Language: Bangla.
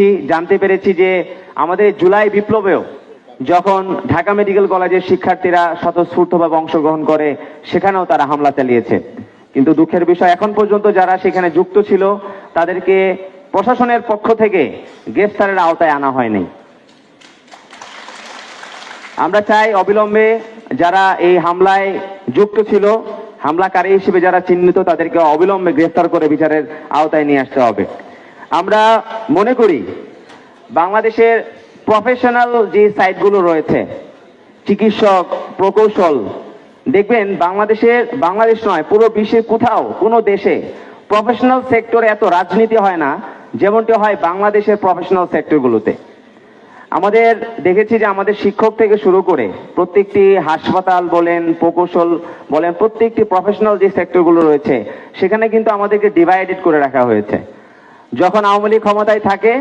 দেখেছি জানতে পেরেছি যে আমাদের জুলাই বিপ্লবেও যখন ঢাকা মেডিকেল কলেজের শিক্ষার্থীরা স্বতঃস্ফূর্তভাবে অংশগ্রহণ করে, সেখানেও তারা হামলা চালিয়েছে। কিন্তু দুঃখের বিষয়, এখন পর্যন্ত যারা সেখানে যুক্ত ছিল, তাদেরকে প্রশাসনের পক্ষ থেকে গ্রেফতারের আওতায় আনা হয়নি। আমরা চাই অবিলম্বে যারা এই হামলায় যুক্ত ছিল, হামলাকারী হিসেবে যারা চিহ্নিত, তাদেরকে অবিলম্বে গ্রেফতার করে বিচারের আওতায় নিয়ে আসতে হবে। আমরা মনে করি বাংলাদেশের প্রফেশনাল যে সাইটগুলো রয়েছে, চিকিৎসক, প্রকৌশল, দেখবেন বাংলাদেশের, বাংলাদেশ নয়, পুরো বিশ্বের কোথাও, কোনো দেশে প্রফেশনাল সেক্টরে এত রাজনীতি হয় না, যেমনটি হয় বাংলাদেশের প্রফেশনাল সেক্টরগুলোতে আমাদের দেখেছি যে আমাদের শিক্ষক থেকে শুরু করে প্রত্যেকটি হাসপাতাল বলেন, প্রকৌশল বলেন, প্রত্যেকটি প্রফেশনাল যে সেক্টরগুলো রয়েছে, সেখানে কিন্তু আমাদেরকে ডিভাইডেড করে রাখা হয়েছে। যখন আওয়ামী ক্ষমতায় থাকে